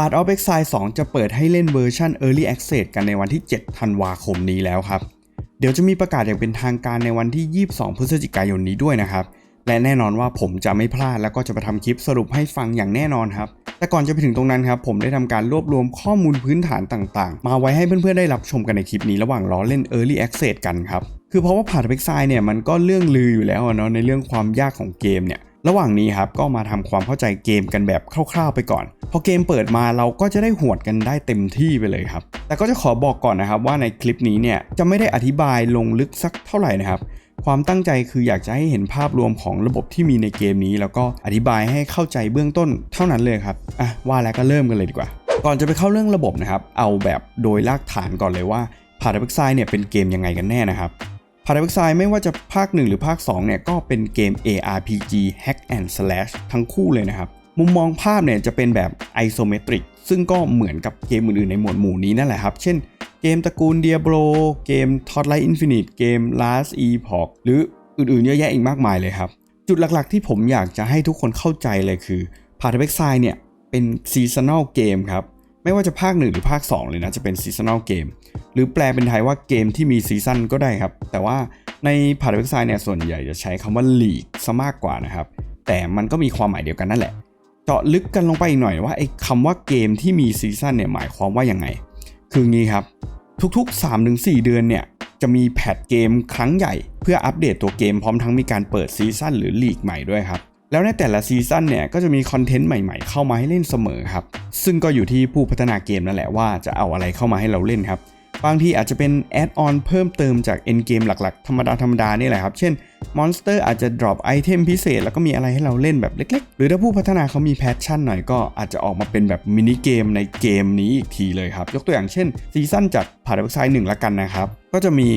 Part of Exile 2 จะเปิดให้เล่นเวอร์ชัน Early Access กันในวันที่ 7 ธันวาคมนี้แล้วครับ เดี๋ยวจะมีประกาศอย่างเป็นทางการในวันที่ 22 พฤศจิกายนนี้ด้วยนะครับ และแน่นอนว่าผมจะไม่พลาดแล้วก็จะไปทำคลิปสรุปให้ฟังอย่างแน่นอนครับ แต่ก่อนจะไปถึงตรงนั้นครับ ผมได้ทำการรวบรวมข้อมูลพื้นฐานต่าง ๆ มาไว้ให้เพื่อนๆได้รับชมกันในคลิปนี้ระหว่างรอเล่น Early Access กันครับ คือเพราะว่า Part of Exile เนี่ยมันก็เรื่องลืออยู่แล้วเนาะในเรื่องความยากของเกมเนี่ย ระหว่างนี้ครับก็มาทำความเข้าใจเกมกันแบบคร่าวๆไปก่อน พอเกมเปิดมาเราก็จะได้หวดกันได้เต็มที่ไปเลยครับ แต่ก็จะขอบอกก่อนนะครับว่าในคลิปนี้เนี่ยจะไม่ได้อธิบายลงลึกสักเท่าไหร่นะครับ ความตั้งใจคืออยากจะให้เห็นภาพรวมของระบบที่มีในเกมนี้ แล้วก็อธิบายให้เข้าใจเบื้องต้นเท่านั้นเลยครับอะว่าแล้วก็เริ่มกันเลยดีกว่า ก่อนจะไปเข้าเรื่องระบบนะครับเอาแบบโดยรากฐานก่อนเลยว่า p a r a d o x i เนี่ยเป็นเกมยังไงกันแน่นะครับ p a r a d o x i ไม่ว่าจะภาค 1 หรือภาค 2 เนี่ยก็เป็นเกม ARPG Hack and Slash ทั้งคู่เลยนะครับ มุมมองภาพเนี่ยจะเป็นแบบ isometric ซึ่งก็เหมือนกับเกมอื่นๆในหมวดหมู่นี้นั่นแหละครับ เช่นเกมตระกูล Diablo เกม Twilight Infinite เกม Last Epoch หรืออื่นๆเยอะแยะอีกมากมายเลยครับ จุดหลักๆที่ผมอยากจะให้ทุกคนเข้าใจเลยคือ p a r a d o x i เนี่ยเป็น seasonal เกมครับ ไม่ว่าจะภาค 1 หรือภาค 2 เลยนะ จะเป็น seasonal เกมหรือแปลเป็นไทยว่าเกมที่มีซีซันก็ได้ครับ แต่ว่าใน p a r a d o x i เนี่ยส่วนใหญ่จะใช้คำว่า league ซะมากกว่านะครับ แต่มันก็มีความหมายเดียวกันนั่นแหละ เจาะลึกกันลงไปอีกหน่อยว่าไอ้คำว่าเกมที่มีซีซันเนี่ยหมายความว่ายังไง คืองี้ครับ ทุกๆ 3-4 เดือนเนี่ยจะมีแพทเกมครั้งใหญ่ เพื่ออัปเดตตัวเกมพร้อมทั้งมีการเปิดซีซั่นหรือลีกใหม่ด้วยครับ แล้วในแต่ละซีซั่นเนี่ยก็จะมีคอนเทนต์ใหม่ๆ เข้ามาให้เล่นเสมอครับ ซึ่งก็อยู่ที่ผู้พัฒนาเกมนั่นแหละว่าจะเอาอะไรเข้ามาให้เราเล่นครับ บางทีอาจจะเป็นแอดออนเพิ่มเติมจากเอ็นเกมหลักๆ ธรรมดาธรรมดานี่แหละครับ เช่นมอนสเตอร์อาจจะ drop ไอเทมพิเศษ แล้วก็มีอะไรให้เราเล่นแบบเล็กๆ หรือถ้าผู้พัฒนาเขามีแพชชั่นหน่อยก็อาจจะออกมาเป็นแบบมินิเกมในเกมนี้อีกทีเลยครับ ยกตัวอย่างเช่นซีซั่นจากผ่าด a กไซด์หนึ่งละกันนะครับก็จะมี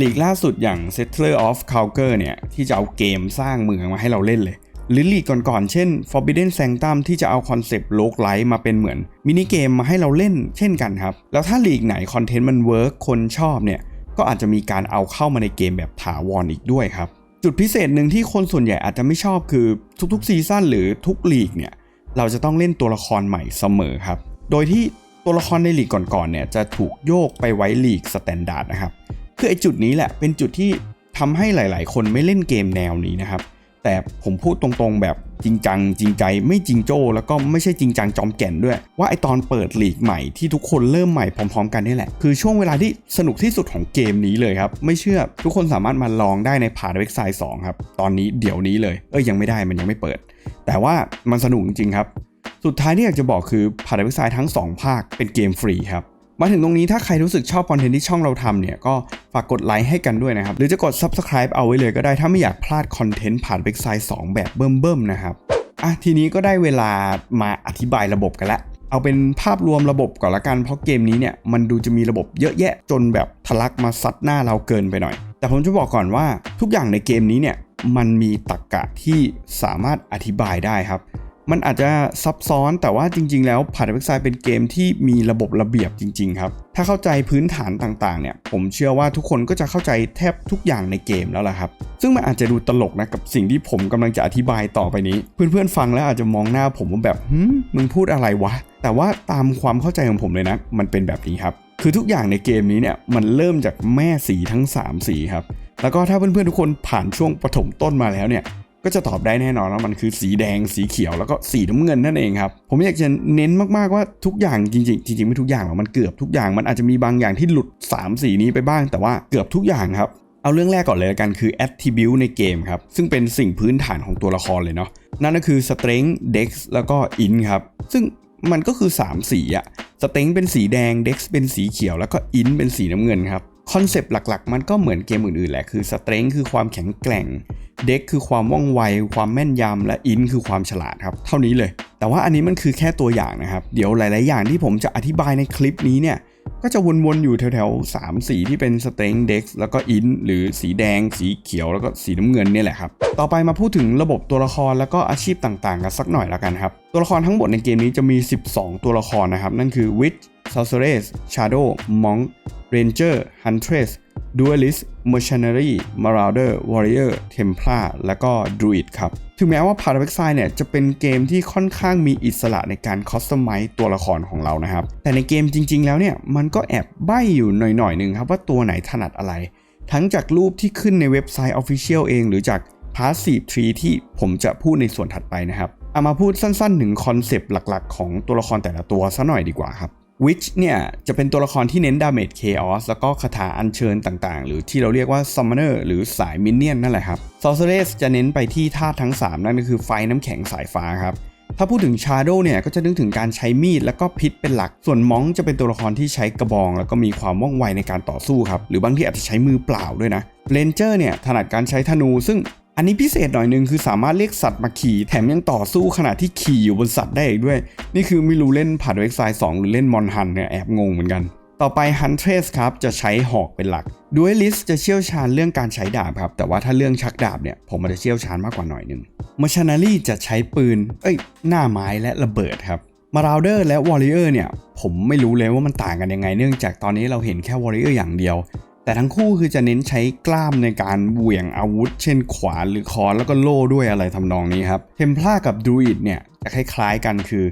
ลีกล่าสุดอย่าง Settler of c a l c e r เนี่ยที่จะเอาเกมสร้างเมืองมาให้เราเล่นเลย หรือลีกก่อนๆ เช่น Forbidden Sanctum ที่จะเอาคอนเซปต์โลกไลท์มาเป็นเหมือนมินิเกมมาให้เราเล่นเช่นกันครับ แล้วถ้าลีกไหนคอนเทนต์มันเวิร์กคนชอบเนี่ย ก็อาจจะมีการเอาเข้ามาในเกมแบบถาวรออีกด้วยครับ จุดพิเศษหนึ่งที่คนส่วนใหญ่อาจจะไม่ชอบคือทุกๆซีซั่นหรือทุกลีกเนี่ยเราจะต้องเล่นตัวละครใหม่เสมอครับ โดยที่ตัวละครในลีกก่อนๆเนี่ยจะถูกโยกไปไว้ลีกสแตนดาร์ดนะครับคือไอจุดนี้แหละเป็นจุดที่ทำให้หลาย ๆ คนไม่เล่นเกมแนวนี้นะครับ แต่ผมพูดตรงๆแบบจริงจังจริงใจไม่จริงโจ้แล้วก็ไม่ใช่จริงจังจอมแก่นด้วย ว่าไอตอนเปิดลีกใหม่ที่ทุกคนเริ่มใหม่พร้อมๆ กันนี่แหละ คือช่วงเวลาที่สนุกที่สุดของเกมนี้เลยครับ ไม่เชื่อทุกคนสามารถมาลองได้ในผ่านเว็บไซต์2ครับตอนนี้เดี๋ยวนี้เลย เอ้ยยังไม่ได้มันยังไม่เปิด แต่ว่ามันสนุกจริงครับ สุดท้ายที่อยากจะบอกคือผ่านเว็บไซต์ทั้ง 2 ภาคเป็นเกมฟรีครับ มาถึงตรงนี้ถ้าใครรู้สึกชอบคอนเทนต์ที่ช่องเราทำเนี่ยก็ฝากกดไลค์ให้กันด้วยนะครับ หรือจะกด Subscribe เอาไว้เลยก็ได้ถ้าไม่อยากพลาดคอนเทนต์ผ่านเว็บไซต์2แบบเบิ่มๆนะครับอะทีนี้ก็ได้เวลามาอธิบายระบบกันละเอาเป็นภาพรวมระบบก่อนละกันเพราะเกมนี้เนี่ยมันดูจะมีระบบเยอะแยะจนแบบทะลักมาซัดหน้าเราเกินไปหน่อย แต่ผมจะบอกก่อนว่าทุกอย่างในเกมนี้เนี่ยมันมีตรรกกะที่สามารถอธิบายได้ครับ มันอาจจะซับซ้อนแต่ว่าจริง ๆ แล้วผ่านเว็บไซต์เป็นเกมที่มีระบบระเบียบจริง ๆ ครับ ถ้าเข้าใจพื้นฐานต่างๆ เนี่ย ผมเชื่อว่าทุกคนก็จะเข้าใจแทบทุกอย่างในเกมแล้วล่ะครับ ซึ่งมันอาจจะดูตลกนะกับสิ่งที่ผมกำลังจะอธิบายต่อไปนี้ เพื่อนๆ ฟังแล้วอาจจะมองหน้าผมว่าแบบหืมมึงพูดอะไรวะ แต่ว่าตามความเข้าใจของผมเลยนะ มันเป็นแบบนี้ครับ คือทุกอย่างในเกมนี้เนี่ยมันเริ่มจากแม่สีทั้ง 3 สีครับ แล้วก็ถ้าเพื่อนๆทุกคนผ่านช่วงปฐมต้นมาแล้วเนี่ย ก็จะตอบได้แน่นอนว่ามันคือสีแดงสีเขียวแล้วก็สีน้ำเงินนั่นเองครับผมอยากจะเน้นมากๆว่าทุกอย่างจริงๆจริงๆไม่ทุกอย่างหรอกมันเกือบทุกอย่างมันอาจจะมีบางอย่างที่หลุด 3 สีนี้ไปบ้าง แต่ว่าเกือบทุกอย่างครับเอาเรื่องแรกก่อนเลยละกันคือ attribute ในเกมครับ ซึ่งเป็นสิ่งพื้นฐานของตัวละครเลยเนาะนั่นก็คือ strength dex แล้วก็ int ครับ ซึ่งมันก็คือ 3 สีอะ strength เป็นสีแดง dex เป็นสีเขียว แล้วก็ int เป็นสีน้ำเงินครับ คอนเซปต์หลักๆ มันก็เหมือนเกมอื่นๆแหละ คือสเตรนจ์คือความแข็งแกร่ง เด็กคือความว่องไว ความแม่นยำ และอินคือความฉลาดครับ เท่านี้เลย แต่ว่าอันนี้มันคือแค่ตัวอย่างนะครับ เดี๋ยวหลาย ๆ อย่างที่ผมจะอธิบายในคลิปนี้เนี่ย ก็จะวนๆอยู่แถวๆ3สีที่เป็นสเต็งเด็กแล้วก็อินหรือสีแดง สีเขียวแล้วก็สีน้ำเงินเนี่ยแหละครับ ต่อไปมาพูดถึงระบบตัวละครแล้วก็อาชีพต่างๆ กันสักหน่อยละกันครับ ตัวละครทั้งหมดในเกมนี้จะมี 12 ตัวละครนะครับ นั่นคือ Witch Sorceress Shadow Monk Ranger Huntress Duelist Mercenary Marauder Warrior Templar และก็ Druid ครับ ถึงแม้ว่า Path of Exile เนี่ยจะเป็นเกมที่ค่อนข้างมีอิสระในการคอสตอมไมซ์ตัวละครของเรานะครับ แต่ในเกมจริง ๆ แล้วเนี่ยมันก็แอบใบ้อยู่หน่อยๆหนึ่งครับว่าตัวไหนถนัดอะไร ทั้งจากรูปที่ขึ้นในเว็บไซต์ Official เอง หรือจาก Passive Tree ที่ผมจะพูดในส่วนถัดไปนะครับเอามาพูดสั้นๆถึงคอนเซปต์หลักๆ ของตัวละครแต่ละตัวซะหน่อยดีกว่าครับ Witch เนี่ยจะเป็นตัวละครที่เน้นดาเมจ Chaos แล้วก็คาถาอัญเชิญต่างๆ หรือที่เราเรียกว่า Summoner หรือสาย Minion นั่นแหละครับ Sorceress จะเน้นไปที่ธาตุทั้ง 3 นั่นก็คือไฟน้ำแข็งสายฟ้าครับ ถ้าพูดถึง Shadow เนี่ยก็จะนึกถึงการใช้มีดแล้วก็พิษเป็นหลัก ส่วนมองจะเป็นตัวละครที่ใช้กระบอง แล้วก็มีความว่องไวในการต่อสู้ครับหรือบางที่อาจจะใช้มือเปล่าด้วยนะ Ranger เนี่ยถนัดการใช้ธนูซึ่ง อันนี้พิเศษหน่อยนึงคือสามารถเรียกสัตว์มาขี่ แถมยังต่อสู้ขณะที่ขี่อยู่บนสัตว์ได้อีกด้วย นี่คือไม่รู้เล่นผ่านเว็บไซต์2หรือเล่นมอนฮันเนี่ยแอบงงเหมือนกัน ต่อไป Huntress ครับ จะใช้หอกเป็นหลัก Duelist จะเชี่ยวชาญเรื่องการใช้ดาบครับ แต่ว่าถ้าเรื่องชักดาบเนี่ย ผมอาจจะเชี่ยวชาญมากกว่าหน่อยหนึง Mercenary จะใช้ปืน เอ้ย หน้าไม้และระเบิดครับ Marauder และ Warrior เนี่ย ผมไม่รู้เลยว่ามันต่างกันยังไง เนื่องจากตอนนี้เราเห็นแค่ Warrior อย่างเดียว แต่ทั้งคู่คือจะเน้นใช้กล้ามในการเหวี่ยงอาวุธ เช่นขวานหรือคอนแล้วก็โล่ด้วยอะไรทำนองนี้ครับเทมพลากับดูอิดเนี่ยจะคล้ายๆกันคือ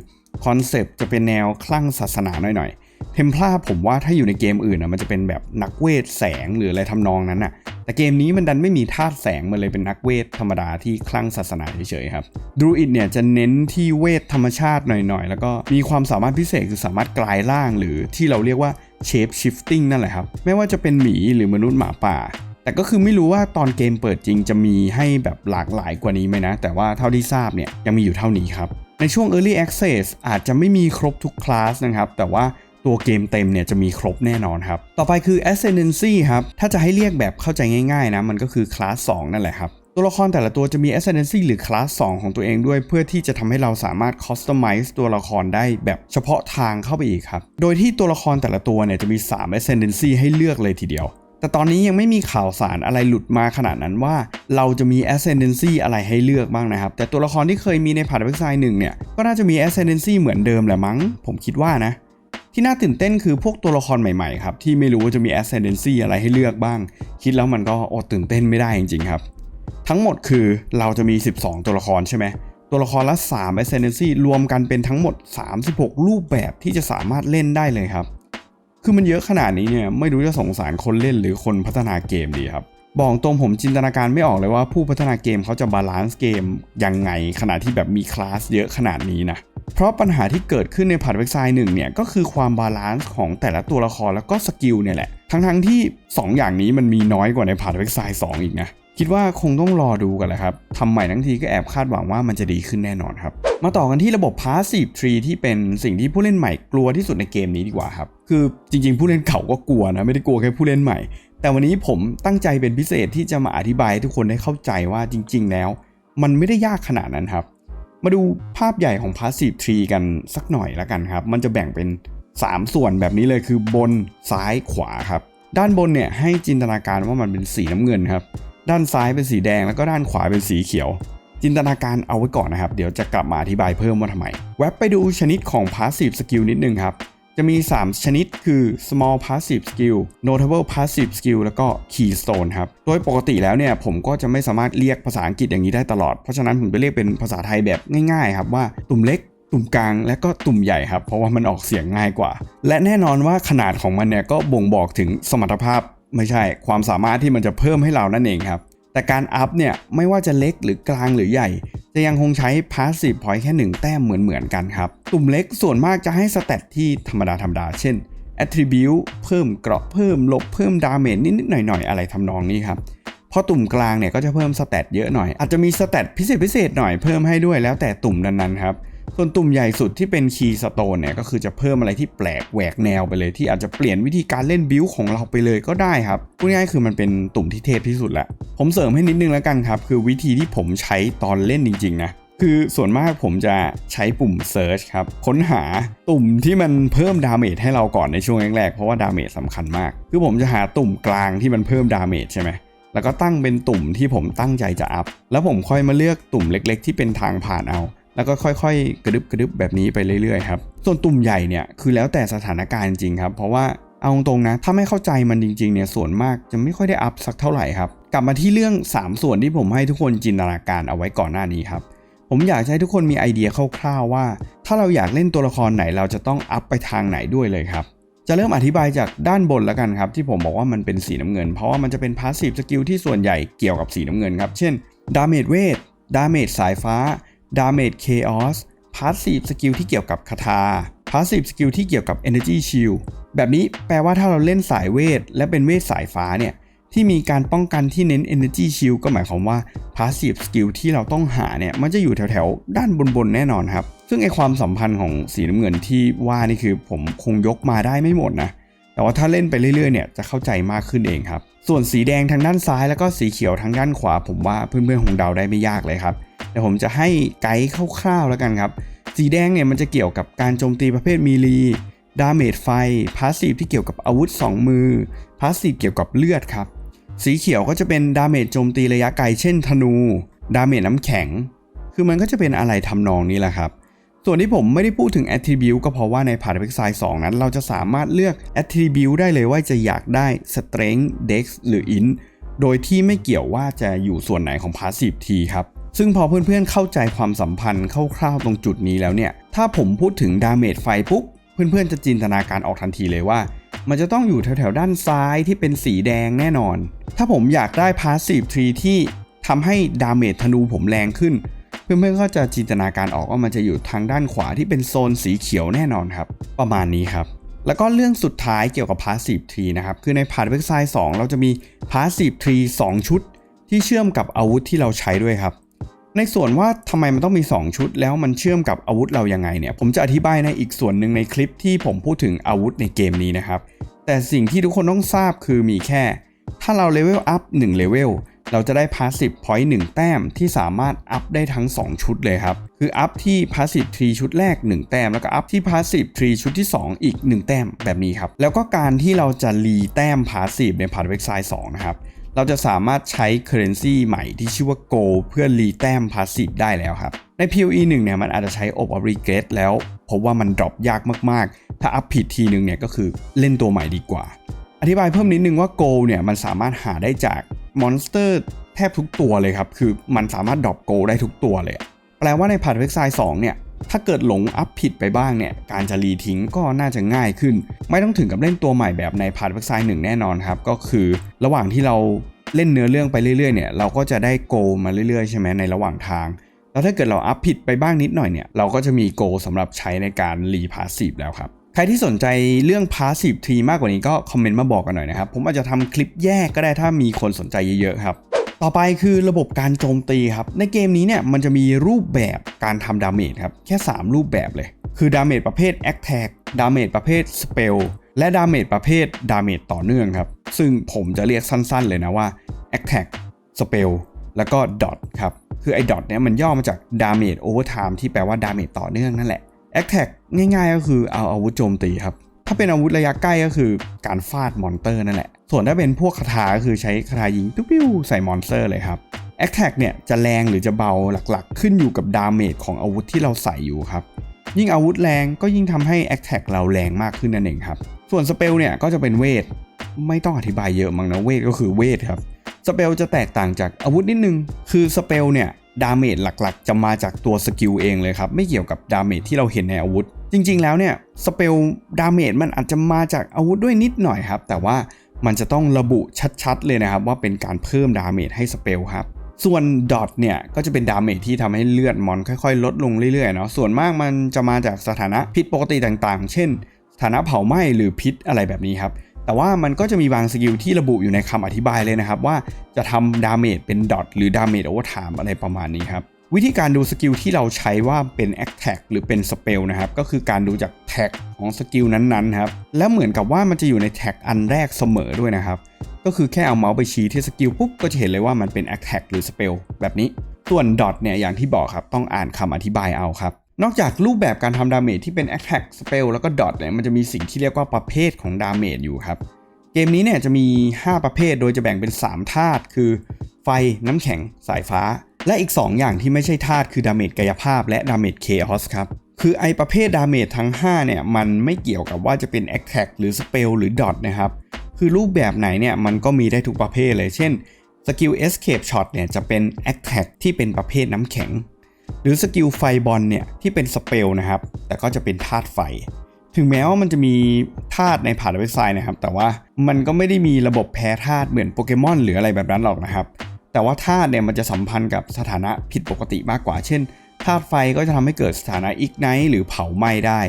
คอนเซปต์จะเป็นแนวคลั่งศาสนาหน่อยๆ เทมพลาผมว่าถ้าอยู่ในเกมอื่นอะมันจะเป็นแบบนักเวทแสงหรืออะไรทำนองนั้นอะ แต่เกมนี้มันดันไม่มีธาตุแสงมันเลยเป็นนักเวทธรรมดาที่คลั่งศาสนาเฉยๆครับดูอิดเนี่ยจะเน้นที่เวทธรรมชาติหน่อยๆ แล้วก็มีความสามารถพิเศษคือสามารถกลายร่าง หรือที่เราเรียกว่า shape shifting นั่นแหละครับไม่ว่าจะเป็นหมีหรือมนุษย์หมาป่าแต่ก็คือไม่รู้ว่าตอนเกมเปิดจริงจะมีให้แบบหลากหลายกว่านี้ไหมนะ แต่ว่าเท่าที่ทราบเนี่ยยังมีอยู่เท่านี้ครับ ในช่วง Early Access อาจจะไม่มีครบทุกคลาสนะครับ แต่ว่า ตัวเกมเต็มเนี่ยจะมีครบแน่นอนครับ ต่อไปคือ Ascendancy ครับ ถ้าจะให้เรียกแบบเข้าใจง่ายๆนะ มันก็คือคลาส 2 นั่นแหละครับ ตัวละครแต่ละตัวจะมี Ascendancy หรือคลาส 2 ของตัวเองด้วย เพื่อที่จะทำให้เราสามารถ Customize ตัวละครได้แบบเฉพาะทางเข้าไปอีกครับ โดยที่ตัวละครแต่ละตัวเนี่ยจะมี 3 Ascendancy ให้เลือกเลยทีเดียวแต่ตอนนี้ยังไม่มีข่าวสารอะไรหลุดมาขนาดนั้นว่า เราจะมี Ascendancy อะไรให้เลือกบ้างนะครับ แต่ตัวละครที่เคยมีในผ่านเว็บไซต์หนึ่งเนี่ย ก็น่าจะมี Ascendancy เหมือนเดิมแหละมั้ง ผมคิดว่านะ ที่น่าตื่นเต้นคือพวกตัวละครใหม่ๆครับที่ไม่รู้ว่าจะมี Ascendancy อะไรให้เลือกบ้าง คิดแล้วมันก็อดตื่นเต้นไม่ได้จริงๆครับ ทั้งหมดคือเราจะมี 12 ตัวละครใช่ไหมตัวละครละ 3 Ascendancy รวมกันเป็นทั้งหมด 36 รูปแบบที่จะสามารถเล่นได้เลยครับ คือมันเยอะขนาดนี้เนี่ยไม่รู้จะสงสารคนเล่นหรือคนพัฒนาเกมดีครับบอกตรงผมจินตนาการไม่ออกเลยว่าผู้พัฒนาเกมเขาจะบาลานซ์เกมยังไงขณะที่แบบมีคลาสเยอะขนาดนี้นะ เพราะปัญหาที่เกิดขึ้นในผัดเว็บไซต์หนึ่งเนี่ยก็คือความบาลานซ์ของแต่ละตัวละครแล้วก็สกิลเนี่ยแหละ ทั้งๆที่ 2 อย่างนี้มันมีน้อยกว่าในผัดเว็บไซต์2อีกนะคิดว่าคงต้องรอดูกันแหละครับทำใหม่ทั้งทีก็แอบคาดหวังว่ามันจะดีขึ้นแน่นอนครับ มาต่อกันที่ระบบ Passive Tree ที่เป็นสิ่งที่ผู้เล่นใหม่กลัวที่สุดในเกมนี้ดีกว่าครับ คือจริงๆ ผู้เล่นเก่าก็กลัวนะไม่ได้กลัวแค่ผู้เล่นใหม่ แต่วันนี้ผมตั้งใจเป็นพิเศษที่จะมาอธิบายให้ทุกคนได้เข้าใจว่าจริง ๆ แล้ว มันไม่ได้ยากขนาดนั้นครับ มาดูภาพใหญ่ของ Passive Tree กันสักหน่อยละกันครับ มันจะแบ่งเป็น 3 ส่วนแบบนี้เลยคือบนซ้ายขวาครับ ด้านบนเนี่ยให้จินตนาการว่ามันเป็นสีน้ำเงินครับ ด้านซ้ายเป็นสีแดงแล้วก็ด้านขวาเป็นสีเขียว จินตนาการเอาไว้ก่อนนะครับ เดี๋ยวจะกลับมาอธิบายเพิ่มว่าทำไม แวบไปดูชนิดของ Passive Skill นิดนึงครับ จะมี 3 ชนิดคือ small passive skill notable passive skill แล้วก็ keystone ครับ โดยปกติแล้วเนี่ยผมก็จะไม่สามารถเรียกภาษาอังกฤษอย่างนี้ได้ตลอด เพราะฉะนั้นผมจะเรียกเป็นภาษาไทยแบบง่ายๆครับว่าตุ่มเล็กตุ่มกลางและก็ตุ่มใหญ่ครับ เพราะว่ามันออกเสียงง่ายกว่า และแน่นอนว่าขนาดของมันเนี่ยก็บ่งบอกถึงสมรรถภาพไม่ใช่ความสามารถที่มันจะเพิ่มให้เรานั่นเองครับ แต่การอัพเนี่ยไม่ว่าจะเล็กหรือกลางหรือใหญ่ จะยังคงใช้ passive point แค่ 1 แต้มเหมือนๆกันครับ ตุ่มเล็กส่วนมากจะให้สเตตที่ธรรมดาธรรมดา เช่น attribute เพิ่มเกราะเพิ่มลบเพิ่มดาเมจนิดๆหน่อยๆ อะไรทำนองนี้ครับพอตุ่มกลางเนี่ยก็จะเพิ่มสเตตเยอะหน่อย อาจจะมีสเตตพิเศษพิเศษหน่อยเพิ่มให้ด้วยแล้วแต่ตุ่มนั้นๆครับ ส่วนตุ่มใหญ่สุดที่เป็นคีย์สโตนเนี่ยก็คือจะเพิ่มอะไรที่แปลกแหวกแนวไปเลย ที่อาจจะเปลี่ยนวิธีการเล่นบิวของเราไปเลยก็ได้ครับพูดง่ายๆคือมันเป็นตุ่มที่เทพที่สุดแหละผมเสริมให้นิดนึงแล้วกันครับ คือวิธีที่ผมใช้ตอนเล่นจริงๆนะคือส่วนมากผมจะใช้ปุ่ม Search ครับ ค้นหาตุ่มที่มันเพิ่มดาเมจให้เราก่อนในช่วงแรกๆ เพราะว่าดาเมจสำคัญมาก คือผมจะหาตุ่มกลางที่มันเพิ่มดาเมจใช่ไหมแล้วก็ตั้งเป็นตุ่มที่ผมตั้งใจจะอัพ แล้วผมค่อยมาเลือกตุ่มเล็กๆ ที่เป็นทางผ่านเอา แล้วก็ค่อยๆ กระดึบกระดึบแบบนี้ไปเรื่อยๆครับ ส่วนตุ่มใหญ่เนี่ยคือแล้วแต่สถานการณ์จริงครับ เพราะว่าเอาตรงๆนะ ถ้าไม่เข้าใจมันจริงๆเนี่ยส่วนมากจะไม่ค่อยได้อัพสักเท่าไหร่ครับ กลับมาที่เรื่อง 3 ส่วนที่ผมให้ทุกคนจินตนาการเอาไว้ก่อนหน้านี้ครับ ผมอยากให้ทุกคนมีไอเดียคร่าวๆว่า ถ้าเราอยากเล่นตัวละครไหนเราจะต้องอัพไปทางไหนด้วยเลยครับจะเริ่มอธิบายจากด้านบนแล้วกันครับ ที่ผมบอกว่ามันเป็นสีน้ำเงิน เพราะว่ามันจะเป็นพาสซีฟสกิลที่ส่วนใหญ่เกี่ยวกับสีน้ำเงินครับ เช่นดาเมจเวทดาเมจสายฟ้า ดาเมจเคออสพาสซีฟสกิลที่เกี่ยวกับคาถาพาสซีฟสกิลที่เกี่ยวกับ Energy Shield แบบนี้แปลว่าถ้าเราเล่นสายเวท และเป็นเวทสายฟ้าเนี่ยที่มีการป้องกันที่เน้น Energy Shield ก็หมายความว่า Passive Skill ที่เราต้องหาเนี่ยมันจะอยู่แถวๆ ด้านบนๆ แน่นอนครับ ซึ่งไอความสัมพันธ์ของสีน้ำเงินที่ว่านี่คือผมคงยกมาได้ไม่หมดนะ แต่ว่าถ้าเล่นไปเรื่อยๆ เนี่ยจะเข้าใจมากขึ้นเองครับ ส่วนสีแดงทางด้านซ้ายแล้วก็สีเขียวทางด้านขวา ผมว่าเพื่อนๆคงเดาได้ไม่ยากเลยครับ แต่ผมจะให้ไกด์คร่าวๆแล้วกันครับ สีแดงเนี่ยมันจะเกี่ยวกับการโจมตีประเภทมีลีดาเมจไฟ พาสซีฟที่เกี่ยวกับอาวุธ 2 มือ พาสซีฟเกี่ยวกับเลือดครับ สีเขียวก็จะเป็นดาเมจโจมตีระยะไกลเช่นธนู ดาเมจน้ำแข็ง คือมันก็จะเป็นอะไรทำนองนี้แหละครับ ส่วนที่ผมไม่ได้พูดถึง Attribute ก็เพราะว่าในพาร์ทเว็กไซด์2นั้น เราจะสามารถเลือก Attribute ได้เลยว่าจะอยากได้ Strength Dex หรือ Int โดยที่ไม่เกี่ยวว่าจะอยู่ส่วนไหนของ Passive T ครับ ซึ่งพอเพื่อนๆเข้าใจความสัมพันธ์คร่าวๆตรงจุดนี้แล้วเนี่ย ถ้าผมพูดถึงดาเมจไฟปุ๊บ เพื่อนๆจะจินตนาการออกทันทีเลยว่า มันจะต้องอยู่แถวๆด้านซ้ายที่เป็นสีแดงแน่นอน ถ้าผมอยากได้ Passive Tree ที่ทำให้ดาเมจธนูผมแรงขึ้น เพื่อนๆก็จะจินตนาการออกว่ามันจะอยู่ทางด้านขวาที่เป็นโซนสีเขียวแน่นอนครับ ประมาณนี้ครับแล้วก็เรื่องสุดท้ายเกี่ยวกับ Passive Tree นะครับ คือในพาร์ทเว็บไซต์2เราจะมี Passive Tree 2 ชุด ที่เชื่อมกับอาวุธที่เราใช้ด้วยครับ ในส่วนว่าทำไมมันต้องมี 2 ชุด แล้วมันเชื่อมกับอาวุธเรายังไงเนี่ย ผมจะอธิบายในอีกส่วนหนึ่งในคลิปที่ผมพูดถึงอาวุธในเกมนี้นะครับ แต่สิ่งที่ทุกคนต้องทราบคือมีแค่ ถ้าเราเลเวลอัพ1เลเวลเราจะได้ Passive Point 1แต้มที่สามารถอัพได้ทั้ง 2 ชุดเลยครับ คืออัพที่ Passive Tree ชุดแรก 1 แต้ม แล้วก็อัพที่ Passive Tree ชุดที่ 2 อีก 1 แต้มแบบนี้ครับ แล้วก็การที่เราจะรีแต้ม Passive ในพาร์ทเว็กไซด์2นะครับ เราจะสามารถใช้ Currency ใหม่ที่ชื่อว่า Go เพื่อรีแต้ม Passive ได้แล้วครับ ใน PoE 1เนี่ยมันอาจจะใช้ Ob of Regret แล้วพบว่ามันดรอปยากมากๆ ถ้าอัพผิดทีนึงเนี่ยก็คือเล่นตัวใหม่ดีกว่า อธิบายเพิ่มนิดนึงว่า Go เนี่ยมันสามารถหาได้จากมอนสเตอร์แทบทุกตัวเลยครับ คือมันสามารถดรอปโกได้ทุกตัวเลย แปลว่าในพาร์ทเว็กไซด์2เนี่ย ถ้าเกิดหลงอัพผิดไปบ้างเนี่ย การจะรีทิ้งก็น่าจะง่ายขึ้น ไม่ต้องถึงกับเล่นตัวใหม่แบบในพาร์ทเว็กไซด์1แน่นอนครับ ก็คือระหว่างที่เราเล่นเนื้อเรื่องไปเรื่อยๆเนี่ยเราก็จะได้โกมาเรื่อยๆใช่ไหมในระหว่างทาง แล้วถ้าเกิดเราอัพผิดไปบ้างนิดหน่อยเนี่ยเราก็จะมีโกสำหรับใช้ในการรีพาสซีฟแล้วครับใครที่สนใจเรื่อง Passive Tree มากกว่านี้ก็คอมเมนต์มาบอกกันหน่อยนะครับ ผมอาจจะทำคลิปแยกก็ได้ถ้ามีคนสนใจเยอะๆครับ ต่อไปคือระบบการโจมตีครับ ในเกมนี้เนี่ยมันจะมีรูปแบบการทำดาเมจครับ แค่ 3 รูปแบบเลย คือดาเมจประเภท Attack ดาเมจประเภท Spell และดาเมจประเภทดาเมจต่อเนื่องครับ ซึ่งผมจะเรียกสั้นๆเลยนะว่า Attack Spell แล้วก็ Dot ครับ คือไอ้ Dot เนี่ยมันย่อมาจาก Damage Overtime ที่แปลว่าดาเมจต่อเนื่องนั่นแหละ Attack ง่ายๆก็คือเอาอาวุธโจมตีครับ ถ้าเป็นอาวุธระยะใกล้ก็คือการฟาดมอนเตอร์นั่นแหละ ส่วนถ้าเป็นพวกคาถาก็คือใช้คาถายิงปิ้วใส่มอนสเตอร์เลยครับ Attack เนี่ยจะแรงหรือจะเบาหลักๆ ขึ้นอยู่กับดาเมจของอาวุธที่เราใส่อยู่ครับ ยิ่งอาวุธแรงก็ยิ่งทำให้ Attack เราแรงมากขึ้นนั่นเองครับ ส่วนสเปลเนี่ยก็จะเป็นเวท ไม่ต้องอธิบายเยอะมั้งนะเวทก็คือเวทครับ สเปลจะแตกต่างจากอาวุธนิดนึง คือสเปลเนี่ยดาเมจหลักๆ จะมาจากตัวสกิลเองเลยครับ ไม่เกี่ยวกับดาเมจที่เราเห็นในอาวุธ จริงๆแล้วเนี่ยสเปลดาเมจมันอาจจะมาจากอาวุธด้วยนิดหน่อยครับ แต่ว่ามันจะต้องระบุชัดๆ เลยนะครับ ว่าเป็นการเพิ่มดาเมจให้สเปลครับส่วนดอทเนี่ยก็จะเป็นดาเมจที่ทำให้เลือดมอนค่อยๆ ลดลงเรื่อยๆเนาะส่วนมากมันจะมาจากสถานะพิษปกติต่างๆ เช่น สถานะเผาไหม้หรือพิษอะไรแบบนี้ครับแต่ว่ามันก็จะมีบางสกิลที่ระบุอยู่ในคำอธิบายเลยนะครับ ว่าจะทำดาเมจเป็นดอทหรือดาเมจโอเวอร์ไทม์อะไรประมาณนี้ครับ วิธีการดูสกิลที่เราใช้ว่าเป็น a อ t a c k หรือเป็น Spell นะครับ ก็คือการดูจากแท็กของสกิลนั้นๆครับ และเหมือนกับว่ามันจะอยู่ในแท็กอันแรกเสมอด้วยนะครับ ก็คือแค่เอาเมาส์ไปชี้ที่สกิลปุ๊บก็จะเห็นเลยว่ามันเป็น a อ t a c k หรือ Spell แบบนี้ ส่วน dot เนี่ยอย่างที่บอกครับต้องอ่านคำอธิบายเอาครับ นอกจากรูปแบบการทำดาเมจที่เป็น attack spell แล้วก็ dot เนี่ยมันจะมีสิ่งที่เรียกว่าประเภทของดาเมจอยู่ครับ เกมนี้เนี่ยจะมี 5 ประเภทโดยจะแบ่งเป็น 3 ธาตุคือ ไฟ น้ำแข็ง สายฟ้า และอีก 2 อย่างที่ไม่ใช่ธาตุคือดาเมจกายภาพและดาเมจเคออสครับคือไอประเภทดาเมจทั้ง 5 เนี่ย มันไม่เกี่ยวกับว่าจะเป็น Attack หรือ Spell หรือ Dot นะครับ คือรูปแบบไหนเนี่ย มันก็มีได้ทุกประเภทเลย เช่นสกิล Escape Shot เนี่ย จะเป็น Attack ที่เป็นประเภทน้ำแข็ง หรือสกิลไฟบอลเนี่ย ที่เป็น Spell นะครับ แต่ก็จะเป็นธาตุไฟ ถึงแม้ว่ามันจะมีธาตุในผ่านเว็บไซต์นะครับ แต่ว่ามันก็ไม่ได้มีระบบแพ้ธาตุเหมือนโปเกมอนหรืออะไรแบบนั้นหรอกนะครับ แต่ว่าธาตุเนี่ยมันจะสัมพันธ์กับสถานะผิดปกติมากกว่า เช่นธาตุไฟก็จะทำให้เกิดสถานะอิกไนท์หรือเผาไหม้ได้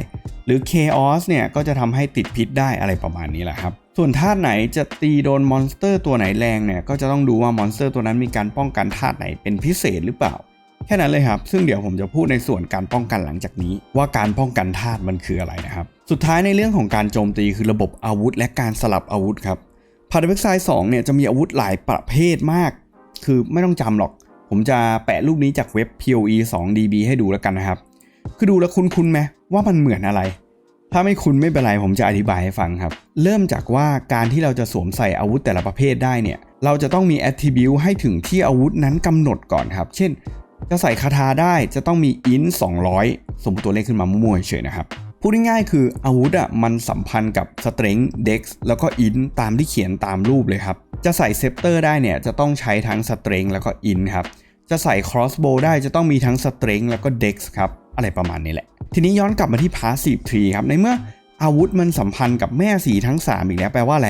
หรือเคออสเนี่ยก็จะทำให้ติดพิษได้อะไรประมาณนี้แหละครับ ส่วนธาตุไหนจะตีโดนมอนสเตอร์ตัวไหนแรงเนี่ยก็จะต้องดูว่ามอนสเตอร์ตัวนั้นมีการป้องกันธาตุไหนเป็นพิเศษหรือเปล่า แค่นั้นเลยครับ ซึ่งเดี๋ยวผมจะพูดในส่วนการป้องกันหลังจากนี้ ว่าการป้องกันธาตุมันคืออะไรนะครับ สุดท้ายในเรื่องของการโจมตีคือระบบอาวุธ และการสลับอาวุธครับพาร์ทเว็บไซต์2เนี่ยจะมีอาวุธหลายประเภทมาก คือไม่ต้องจำหรอก ผมจะแปะรูปนี้จากเว็บ POE 2 DB ให้ดูแล้วกันนะครับ คือดูแล้วคุ้นๆไหมว่ามันเหมือนอะไร ถ้าไม่คุ้นไม่เป็นไรผมจะอธิบายให้ฟังครับ เริ่มจากว่าการที่เราจะสวมใส่อาวุธแต่ละประเภทได้เนี่ย เราจะต้องมี attribute ให้ถึงที่อาวุธนั้นกำหนดก่อนครับ เช่น จะใส่คาถาได้จะต้องมี int 200 สมมติตัวเลขขึ้นมามั่วๆเฉยๆนะครับ พูดง่ายๆคืออาวุธอะมันสัมพันธ์กับ strength dex แล้วก็ int ตามที่เขียนตามรูปเลยครับ จะใส่เซปเตอร์ได้เนี่ยจะต้องใช้ทั้ง strength แล้วก็ int ครับจะใส่ crossbow ได้จะต้องมีทั้ง strength แล้วก็ dex ครับ อะไรประมาณนี้แหละ ทีนี้ย้อนกลับมาที่ passive tree ครับ ในเมื่ออาวุธมันสัมพันธ์กับแม่สีทั้ง 3 อีกแล้ว แปลว่าอะไร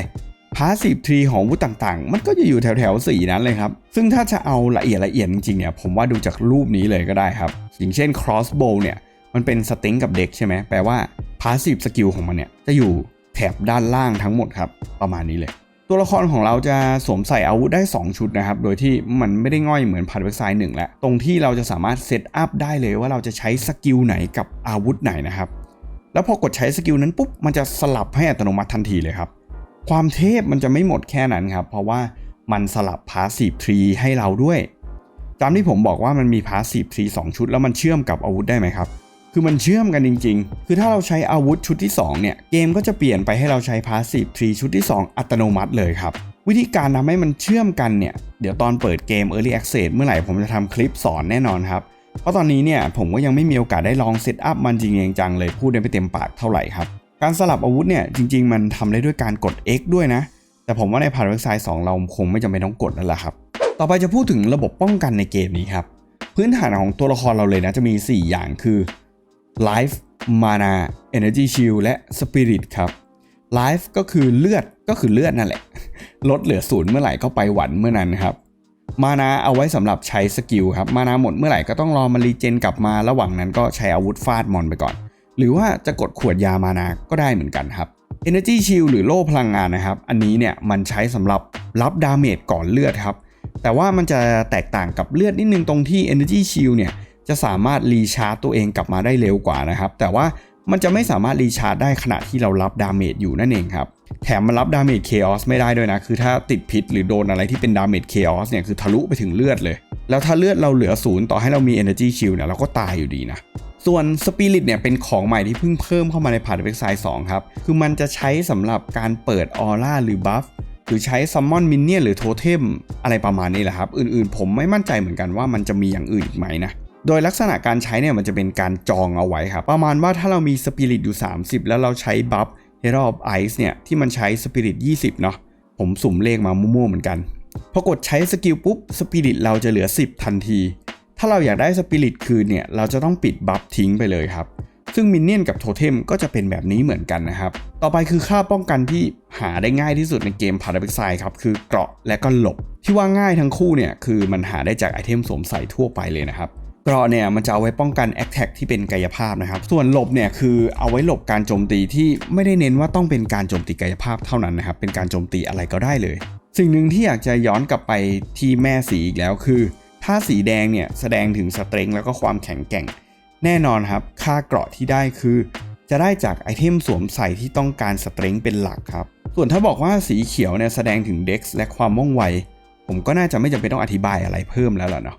passive tree ของอาวุธต่างๆ มันก็จะอยู่แถวๆสีนั้นเลยครับ ซึ่งถ้าจะเอาละเอียดละเอียดจริงๆเนี่ย ผมว่าดูจากรูปนี้เลยก็ได้ครับ อย่างเช่น crossbow เนี่ย มันเป็น strength กับ dex ใช่ไหมแปลว่า passive skill ของมันเนี่ยจะอยู่แถบด้านล่างทั้งหมดครับ ประมาณนี้เลย ตัวละครของเราจะสวมใส่อาวุธได้ 2 ชุดนะครับ โดยที่มันไม่ได้ง่อยเหมือนพัดเว็บไซต์หนึ่งแล้ว ตรงที่เราจะสามารถเซตอัพได้เลยว่าเราจะใช้สกิลไหนกับอาวุธไหนนะครับ แล้วพอกดใช้สกิลนั้นปุ๊บมันจะสลับให้อัตโนมัติทันทีเลยครับ ความเทพมันจะไม่หมดแค่นั้นครับ เพราะว่ามันสลับพาสซีฟทรีให้เราด้วยจำที่ผมบอกว่ามันมีพาสซีฟทรีสชุด แล้วมันเชื่อมกับอาวุธได้ไหมครับ คือมันเชื่อมกันจริง ๆ คือถ้าเราใช้อาวุธชุดที่ 2 เนี่ย เกมก็จะเปลี่ยนไปให้เราใช้พาสซีฟทรีชุดที่ 2 อัตโนมัติเลยครับ วิธีการทำให้มันเชื่อมกันเนี่ย เดี๋ยวตอนเปิดเกม Early Access เมื่อไหร่ผมจะทำคลิปสอนแน่นอนครับ เพราะตอนนี้เนี่ยผมก็ยังไม่มีโอกาสได้ลองเซตอัพมันจริงๆจังเลยพูดได้ไม่เต็มปากเท่าไหร่ครับ การสลับอาวุธเนี่ยจริง ๆ มันทำได้ด้วยการกด X ด้วยนะ แต่ผมว่าในพาร์ทเว็บไซต์2เราคงไม่จำเป็นต้องกดแล้วล่ะครับ ต่อไปจะพูดถึงระบบป้องกันในเกมนี้ครับพื้นฐานของตัวละครเราเลยนะจะมี 4 อย่างคือ Life Mana Energy Shield และ Spirit ครับ Life ก็คือเลือดก็คือเลือดนั่นแหละ ลดเหลือศูนย์เมื่อไหร่ก็ไปหวันเมื่อนั้นครับมานาเอาไว้สำหรับใช้สกิลครับ มานาหมดเมื่อไหร่ก็ต้องรอมารีเจนกลับมาระหว่างนั้นก็ใช้อาวุธฟาดมอนไปก่อน หรือว่าจะกดขวดยามานาก็ได้เหมือนกันครับ Energy Shield หรือโล่พลังงานนะครับ อันนี้เนี่ยมันใช้สำหรับรับดาเมจก่อนเลือดครับ แต่ว่ามันจะแตกต่างกับเลือดนิดนึงตรงที่ Energy Shield เนี่ย จะสามารถรีชาร์จตัวเองกลับมาได้เร็วกว่านะครับ แต่ว่ามันจะไม่สามารถรีชาร์จได้ขณะที่เรารับดาเมจอยู่นั่นเองครับ แถมมันรับดาเมจเคออสไม่ได้ด้วยนะ คือถ้าติดพิษหรือโดนอะไรที่เป็นดาเมจเคออสเนี่ยคือทะลุไปถึงเลือดเลย แล้วถ้าเลือดเราเหลือศูนย์ต่อให้เรามี Energy Shield เนี่ยเราก็ตายอยู่ดีนะส่วน Spirit เนี่ยเป็นของใหม่ที่เพิ่งเพิ่มเข้ามาในพาร์ทเว็บไซต์2ครับ คือมันจะใช้สำหรับการเปิดออร่าหรือบัฟหรือใช้ซัมมอนมินเนี่ยหรือโทเทมอะไรประมาณนี้แหละครับ อื่นๆ ผมไม่มั่นใจเหมือนกันว่ามันจะมีอย่างอื่นอีกไหมนะ โดยลักษณะการใช้เนี่ยมันจะเป็นการจองเอาไว้ครับ ประมาณว่าถ้าเรามีสปิริตอยู่ 30 แล้วเราใช้บัฟ Hero of Ice เนี่ยที่มันใช้สปิริต20 เนาะผมสุ่มเลขมามั่วๆเหมือนกัน พอกดใช้สกิลปุ๊บสปิริตเราจะเหลือ 10 ทันที ถ้าเราอยากได้สปิริตคืนเนี่ยเราจะต้องปิดบัฟทิ้งไปเลยครับ ซึ่งมินเนี่ยนกับโทเทมก็จะเป็นแบบนี้เหมือนกันนะครับ ต่อไปคือค่าป้องกันที่หาได้ง่ายที่สุดในเกมพาราเบกไซครับคือเกราะและก็หลบ ที่ว่าง่ายทั้งคู่เนี่ยคือมันหาได้จากไอเทมสวมใส่ทั่วไปเลยนะครับ เกราะเนี่ยมันจะเอาไว้ป้องกันแอคแท็กที่เป็นกายภาพนะครับ ส่วนหลบเนี่ยคือเอาไว้หลบการโจมตีที่ไม่ได้เน้นว่าต้องเป็นการโจมตีกายภาพเท่านั้นนะครับ เป็นการโจมตีอะไรก็ได้เลย สิ่งหนึ่งที่อยากจะย้อนกลับไปที่แม่สีอีกแล้วคือ ถ้าสีแดงเนี่ยแสดงถึงสเตรงแล้วก็ความแข็งแกร่ง แน่นอนครับ ค่าเกราะที่ได้คือ จะได้จากไอเทมสวมใส่ที่ต้องการสเตรงเป็นหลักครับ ส่วนถ้าบอกว่าสีเขียวเนี่ยแสดงถึง Dex และความว่องไว ผมก็น่าจะไม่จำเป็นต้องอธิบายอะไรเพิ่มแล้วล่ะเนาะ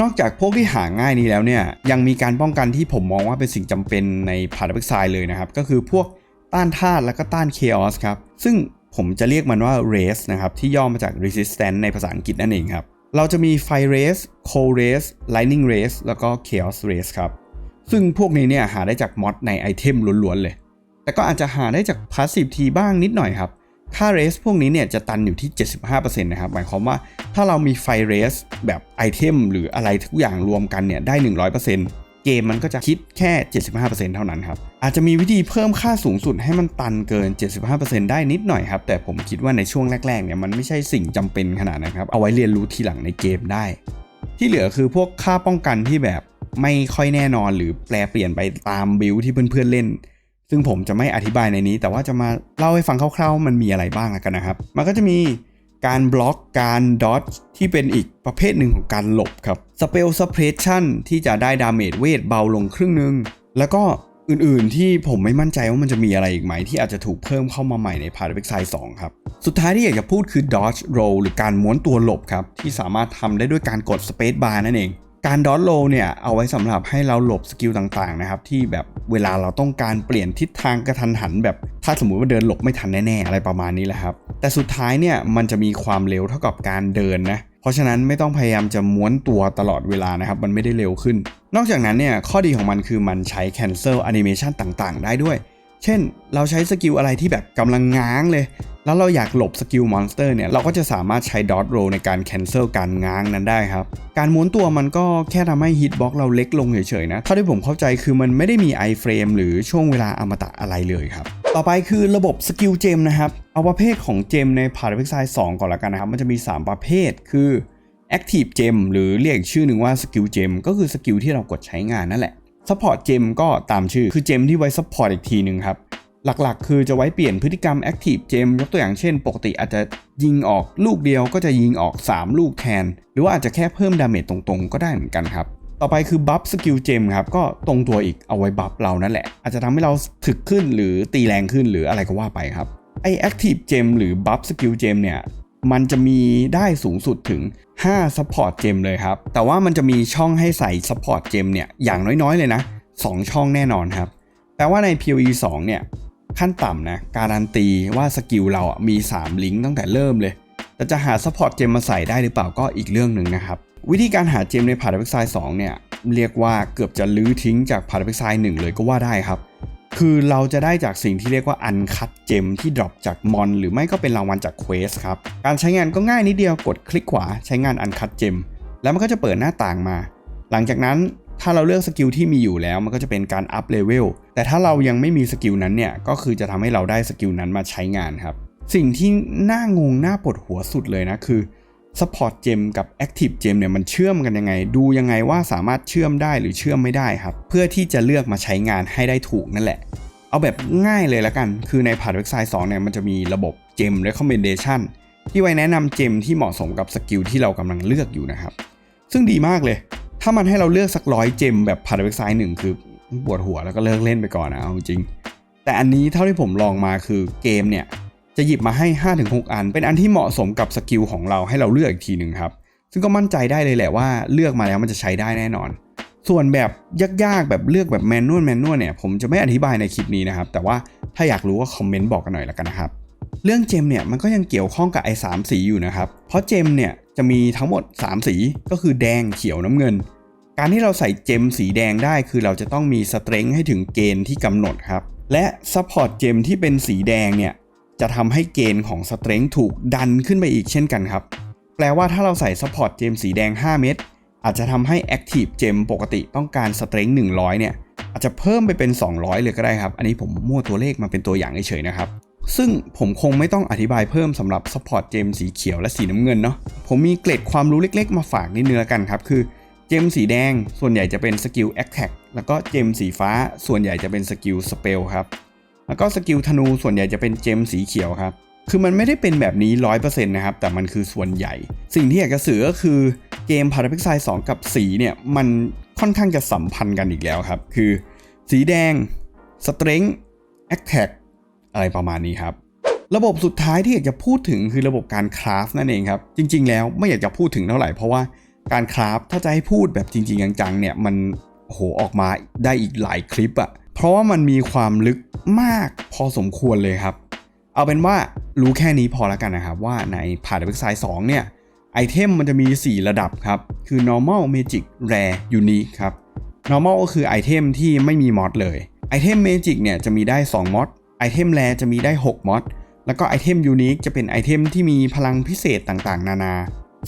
นอกจากพวกที่หาง่ายนี้แล้วเนี่ยยังมีการป้องกันที่ผมมองว่าเป็นสิ่งจำเป็นในพาร์ทเว็บไซต์เลยนะครับ ก็คือพวกต้านธาตุและก็ต้านเคออสครับ ซึ่งผมจะเรียกมันว่า race นะครับ ที่ย่อมาจาก resistance ในภาษาอังกฤษนั่นเองครับ เราจะมี fire race cold race lightning race แล้วก็ chaos race ครับ ซึ่งพวกนี้เนี่ยหาได้จากมอดในไอเทมล้วนๆเลย แต่ก็อาจจะหาได้จากพาสซีฟทีบ้างนิดหน่อยครับ ค่าเรสพวกนี้เนี่ยจะตันอยู่ที่ 75%นะครับ หมายความว่าถ้าเรามีไฟเรสแบบไอเทมหรืออะไรทุกอย่างรวมกันเนี่ยได้ 100%เกมมันก็จะคิดแค่ 75%เท่านั้นครับ อาจจะมีวิธีเพิ่มค่าสูงสุดให้มันตันเกิน 75%ได้นิดหน่อยครับ แต่ผมคิดว่าในช่วงแรกๆเนี่ยมันไม่ใช่สิ่งจำเป็นขนาดนั้นครับ เอาไว้เรียนรู้ทีหลังในเกมได้ ที่เหลือคือพวกค่าป้องกันที่แบบไม่ค่อยแน่นอนหรือแปลเปลี่ยนไปตามบิลที่เพื่อนๆเล่น ซึ่งผมจะไม่อธิบายในนี้ แต่ว่าจะมาเล่าให้ฟังคร่าวๆ มันมีอะไรบ้างกันนะครับ มันก็จะมีการบล็อกการดอ e ที่เป็นอีกประเภทหนึ่งของการหลบครับสเปลซัพเพรสชั่นที่จะได้ดาเมจเวทเบาลงครึ่งหนึง แล้วก็อื่นๆที่ผมไม่มั่นใจว่ามันจะมีอะไรอีกไหม ที่อาจจะถูกเพิ่มเข้ามาใหม่ในพาร์ทเว็กไซด์2ครับ สุดท้ายที่อยากจะพูดคือ dodge roll หรือการม้วนตัวหลบครับ ที่สามารถทำได้ด้วยการกด space bar นั่นเอง การดอ e roll เนี่ยเอาไว้สำหรับให้เราหลบสกิลต่างๆนะครับที่แบบเวลาเราต้องการเปลี่ยนทิศทางกระทันหัน แบบถ้าสมมุติว่าเดินหลบไม่ทันแน่ๆอะไรประมาณนี้แหละครับ แต่สุดท้ายเนี่ยมันจะมีความเร็วเท่ากับการเดินนะเพราะฉะนั้นไม่ต้องพยายามจะม้วนตัวตลอดเวลานะครับ มันไม่ได้เร็วขึ้น นอกจากนั้นเนี่ยข้อดีของมันคือมันใช้ cancel animation ต่างๆ ได้ด้วย เช่น เราใช้สกิลอะไรที่แบบกำลังง้างเลย แล้วเราอยากหลบสกิลมอนสเตอร์เนี่ย เราก็จะสามารถใช้ดอ t โรในการ cancel การง้างนั้นได้ครับ การม้วนตัวมันก็แค่ทำให้ฮิตบ็อกเราเล็กลงเฉยๆนะ เท่าที่ผมเข้าใจคือมันไม่ได้มี iframe หรือช่วงเวลาอมตะอะไรเลยครับ ต่อไปคือระบบสกิลเจมนะครับ เอาประเภทของเจมในพาร์ทเว็กไซด์2ก่อนละกันนะครับ มันจะมี 3 ประเภทคือ Active Gem หรือเรียกชื่อหนึ่งว่า Skill Gem ก็คือสกิลที่เรากดใช้งานนั่นแหละ Support Gem ก็ตามชื่อ คือเจมที่ไว้ Support อีกทีหนึ่งครับ หลักๆ คือจะไว้เปลี่ยนพฤติกรรม Active Gem ยกตัวอย่างเช่น ปกติอาจจะยิงออกลูกเดียวก็จะยิงออก 3 ลูกแทน หรือว่าอาจจะแค่เพิ่มดาเมจตรงๆ ก็ได้เหมือนกันครับ ต่อไปคือ Buff Skill Gem ครับก็ตรงตัวอีกเอาไว้บัฟเรานั่นแหละ อาจจะทำให้เราถึกขึ้นหรือตีแรงขึ้นหรืออะไรก็ว่าไปครับไอ Active Gem หรือ Buff Skill Gem เนี่ย มันจะมีได้สูงสุดถึง5 Support Gem เลยครับ แต่ว่ามันจะมีช่องให้ใส่ Support Gem เนี่ยอย่างน้อยๆเลยนะ 2 ช่องแน่นอนครับ แปลว่าใน PoE 2 เนี่ย ขั้นต่ำนะการันตีว่าสกิลเราอะมี 3 ลิงก์ตั้งแต่เริ่มเลย แต่จะหา Support Gem มาใส่ได้หรือเปล่าก็อีกเรื่องหนึ่งนะครับ วิธีการหาเจมในพาร์ทเว็กไซด์2เนี่ยเรียกว่าเกือบจะลื้อทิ้งจากพาร์ทเว็กไซด์1เลยก็ว่าได้ครับ คือเราจะได้จากสิ่งที่เรียกว่าอันคัดเจมที่ดรอปจากมอนหรือไม่ก็เป็นรางวัลจากเควสครับ การใช้งานก็ง่ายนิดเดียวกดคลิกขวาใช้งานอันคัดเจมแล้วมันก็จะเปิดหน้าต่างมา หลังจากนั้นถ้าเราเลือกสกิลที่มีอยู่แล้วมันก็จะเป็นการอัพเลเวลแต่ถ้าเรายังไม่มีสกิลนั้นเนี่ยก็คือจะทำให้เราได้สกิลนั้นมาใช้งานครับ สิ่งที่น่างงน่าปวดหัวสุดเลยนะคือ Support Gem กับ Active Gem เนี่ยมันเชื่อมกันยังไง ดูยังไงว่าสามารถเชื่อมได้หรือเชื่อมไม่ได้ครับ เพื่อที่จะเลือกมาใช้งานให้ได้ถูกนั่นแหละ เอาแบบง่ายเลยละกัน คือในพาร์ทเว็กไซด์2เนี่ยมันจะมีระบบ Gem Recommendation ที่ไว้แนะนำเจมที่เหมาะสมกับสกิลที่เรากำลังเลือกอยู่นะครับ ซึ่งดีมากเลย ถ้ามันให้เราเลือกสักร้อยเจมแบบพาร์ทเว็กไซด์หนึ่งคือปวดหัวแล้วก็เลิกเล่นไปก่อนนะเอาจริง แต่อันนี้เท่าที่ผมลองมาคือเกมเนี่ย จะหยิบมาให้ 5-6 อัน เป็นอันที่เหมาะสมกับสกิลของเราให้เราเลือกอีกทีหนึ่งครับ ซึ่งก็มั่นใจได้เลยแหละว่าเลือกมาแล้วมันจะใช้ได้แน่นอน ส่วนแบบยากๆ แบบเลือกแบบแมนนวลแมนนวลเนี่ยผมจะไม่อธิบายในคลิปนี้นะครับ แต่ว่าถ้าอยากรู้ก็คอมเมนต์บอกกันหน่อยละกันนะครับ เรื่องเจมเนี่ยมันก็ยังเกี่ยวข้องกับไอ้สามสีอยู่นะครับ เพราะเจมเนี่ยจะมีทั้งหมด 3 สีก็คือแดงเขียวน้ำเงิน การที่เราใส่เจมสีแดงได้คือเราจะต้องมีสเตรนท์ให้ถึงเกณฑ์ที่กำหนดครับ และซัพพอร์ตเจมที่เป็นสีแดงเนี่ย จะทำให้เกณฑ์ของสเตรนท์ถูกดันขึ้นไปอีกเช่นกันครับ แปลว่าถ้าเราใส่ซัพพอร์ตเจมสีแดง 5 เม็ดอาจจะทำให้ Active เจมปกติต้องการสเตรนท์100 เนี่ย อาจจะเพิ่มไปเป็น 200 เลยก็ได้ครับ อันนี้ผมมั่วตัวเลขมาเป็นตัวอย่างเฉยๆนะครับ ซึ่งผมคงไม่ต้องอธิบายเพิ่มสำหรับ Support เจมสีเขียวและสีน้ำเงินเนาะ ผมมีเกร็ดความรู้เล็กๆ มาฝากนิดนึงแล้วกันครับ คือเจมสีแดงส่วนใหญ่จะเป็นสกิล Attack แล้วก็เจมสีฟ้าส่วนใหญ่จะเป็นสกิล Spell ครับ แล้วก็สกิลธนูส่วนใหญ่จะเป็นเจมสีเขียวครับ คือมันไม่ได้เป็นแบบนี้ 100%นะครับ แต่มันคือส่วนใหญ่ สิ่งที่อยากจะสื่อก็คือเกม p a r a p i x i 2 กับสีเนี่ย มันค่อนข้างจะสัมพันธ์กันอีกแล้วครับ คือสีแดง Strength Attack อะไรประมาณนี้ครับระบบสุดท้ายที่อยากจะพูดถึงคือระบบการคราฟนั่นเองครับ จริง ๆ แล้วไม่อยากจะพูดถึงเท่าไหร่เพราะว่าการคราฟถ้าจะให้พูดแบบจริง ๆ จังๆเนี่ยมันโอ้โหออกมาได้อีกหลายคลิปอะ เพราะว่ามันมีความลึกมากพอสมควรเลยครับ เอาเป็นว่ารู้แค่นี้พอแล้วกันนะครับว่าในพาร์ทเว็กไซด์2เนี่ยไอเทมมันจะมี 4 ระดับครับ คือ normal magic rare unique ครับ normal ก็คือไอเทมที่ไม่มีมอดเลยไอเทม magic เนี่ยจะมีได้ 2มอดไอเทมแรจะมีได้ 6มอดแล้วก็ไอเทมยูนิคจะเป็นไอเทมที่มีพลังพิเศษต่างๆ นานา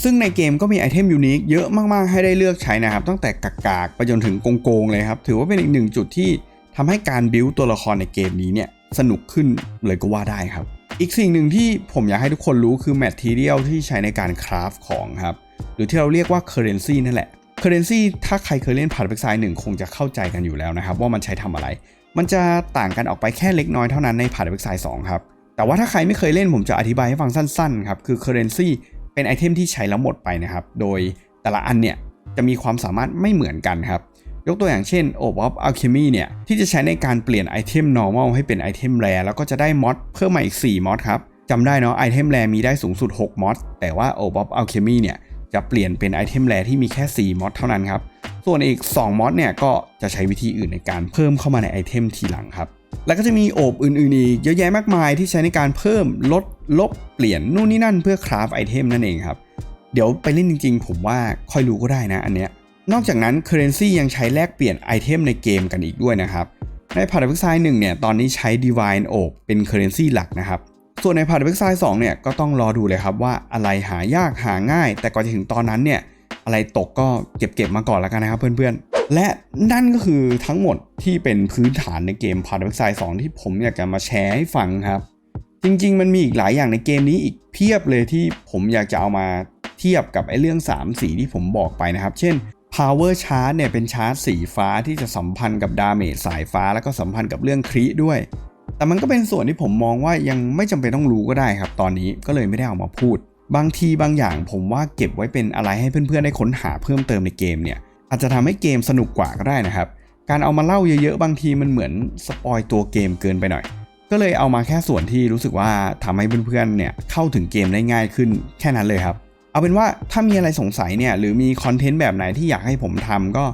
ซึ่งในเกมก็มีไอเทมยูนิคเยอะมากๆ ให้ได้เลือกใช้นะครับ ตั้งแต่กากๆ ไปจนถึงโกงๆ เลยครับ ถือว่าเป็นอีกหนึ่งจุดที่ ทำให้การบิวตัวละครในเกมนี้เนี่ยสนุกขึ้นเลยก็ว่าได้ครับ อีกสิ่งหนึ่งที่ผมอยากให้ทุกคนรู้คือ material ที่ใช้ในการคราฟของครับ หรือที่เราเรียกว่า currency นั่นแหละ currency ถ้าใครเคยเล่นผ่านเว็บไซต์หนึ่งคงจะเข้าใจกันอยู่แล้วนะครับ ว่ามันใช้ทำอะไร มันจะต่างกันออกไปแค่เล็กน้อยเท่านั้นในผ่านเว็บไซต์2ครับแต่ว่าถ้าใครไม่เคยเล่นผมจะอธิบายให้ฟังสั้นๆครับคือ currency เป็นไอเทมที่ใช้แล้วหมดไปนะครับโดยแต่ละอันเนี่ยจะมีความสามารถไม่เหมือนกันครับ ยกตัวอย่างเช่น o b of Alchemy เนี่ยที่จะใช้ในการเปลี่ยนไอเทม normal ให้เป็นไอเทม rare แล้วก็จะได้มอดเพิ่มมาอีก 4 มอดครับจำได้เนาะไอเทม rare มีได้สูงสุด 6 มอดแต่ว่า o b of Alchemy เนี่ยจะเปลี่ยนเป็นไอเทม rare ที่มีแค่ 4 มอดเท่านั้นครับส่วนอีก 2 มอดเนี่ยก็จะใช้วิธีอื่นในการเพิ่มเข้ามาในไอเทมทีหลังครับแล้วก็จะมีโอบอื่นๆอีกเยอะแยะมากมายที่ใช้ในการเพิ่มลดลบเปลี่ยนนู่นนี่นั่นเพื่อคราฟไอเทมนั่นเองครับเดี๋ยวไปเล่นจริงๆ ผมว่าค่อยรู้ก็ได้นะอันเนี้ย นอกจากนั้น Currency ยังใช้แลกเปลี่ยนไอเทมในเกมกันอีกด้วยนะครับ ในพาร์ทเว็บไซต์หนึ่งเนี่ยตอนนี้ใช้ Divine Orb เป็น Currency หลักนะครับ ส่วนในพาร์ทเว็บไซต์2เนี่ยก็ต้องรอดูเลยครับว่าอะไรหายากหาง่าย แต่ก่อนจะถึงตอนนั้นเนี่ยอะไรตกก็เก็บเก็บมาก่อนแล้วกันนะครับเพื่อนๆ และนั่นก็คือทั้งหมดที่เป็นพื้นฐานในเกมพาร์ทเว็บไซต์2ที่ผมอยากจะมาแชร์ให้ฟังครับ จริงๆ มันมีอีกหลายอย่างในเกมนี้อีกเพียบเลยที่ผมอยากจะเอามาเทียบกับไอ้เรื่อง 3 สีที่ผมบอกไปนะครับ เช่น power charge เนี่ยเป็นชาร์จสีฟ้าที่จะสัมพันธ์กับดาเมจสายฟ้าแล้วก็สัมพันธ์กับเรื่องคริด้วย แต่มันก็เป็นส่วนที่ผมมองว่ายังไม่จำเป็นต้องรู้ก็ได้ครับ ตอนนี้ก็เลยไม่ได้เอามาพูด บางทีบางอย่างผมว่าเก็บไว้เป็นอะไรให้เพื่อนๆได้ค้นหาเพิ่มเติมในเกมเนี่ยอาจจะทำให้เกมสนุกกว่าก็ได้นะครับ การเอามาเล่าเยอะๆ บางทีมันเหมือนสปอยตัวเกมเกินไปหน่อย ก็เลยเอามาแค่ส่วนที่รู้สึกว่าทำให้เพื่อนๆเนี่ยเข้าถึงเกมได้ง่ายขึ้นแค่นั้นเลยครับ เอาเป็นว่าถ้ามีอะไรสงสัยเนี่ยหรือมีคอนเทนต์แบบไหนที่อยากให้ผมทำก็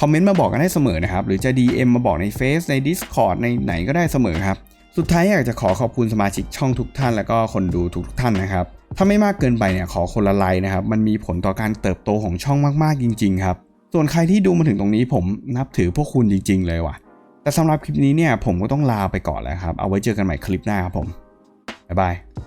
คอมเมนต์มาบอกกันได้เสมอนะครับ หรือจะ DM มาบอกใน Face ใน Discord ในไหนก็ได้เสมอครับ สุดท้ายอยากจะขอขอบคุณสมาชิกช่องทุกท่าน แล้วก็คนดูทุกๆท่านนะครับ ถ้าไม่มากเกินไปเนี่ยขอคนละไลค์นะครับ มันมีผลต่อการเติบโตของช่องมากๆจริง ๆ ครับ ส่วนใครที่ดูมาถึงตรงนี้ผมนับถือพวกคุณจริง ๆ เลยว่ะ แต่สำหรับคลิปนี้เนี่ยผมก็ต้องลาไปก่อนแล้วครับ เอาไว้เจอกันใหม่คลิปหน้าครับผมบ๊ายบาย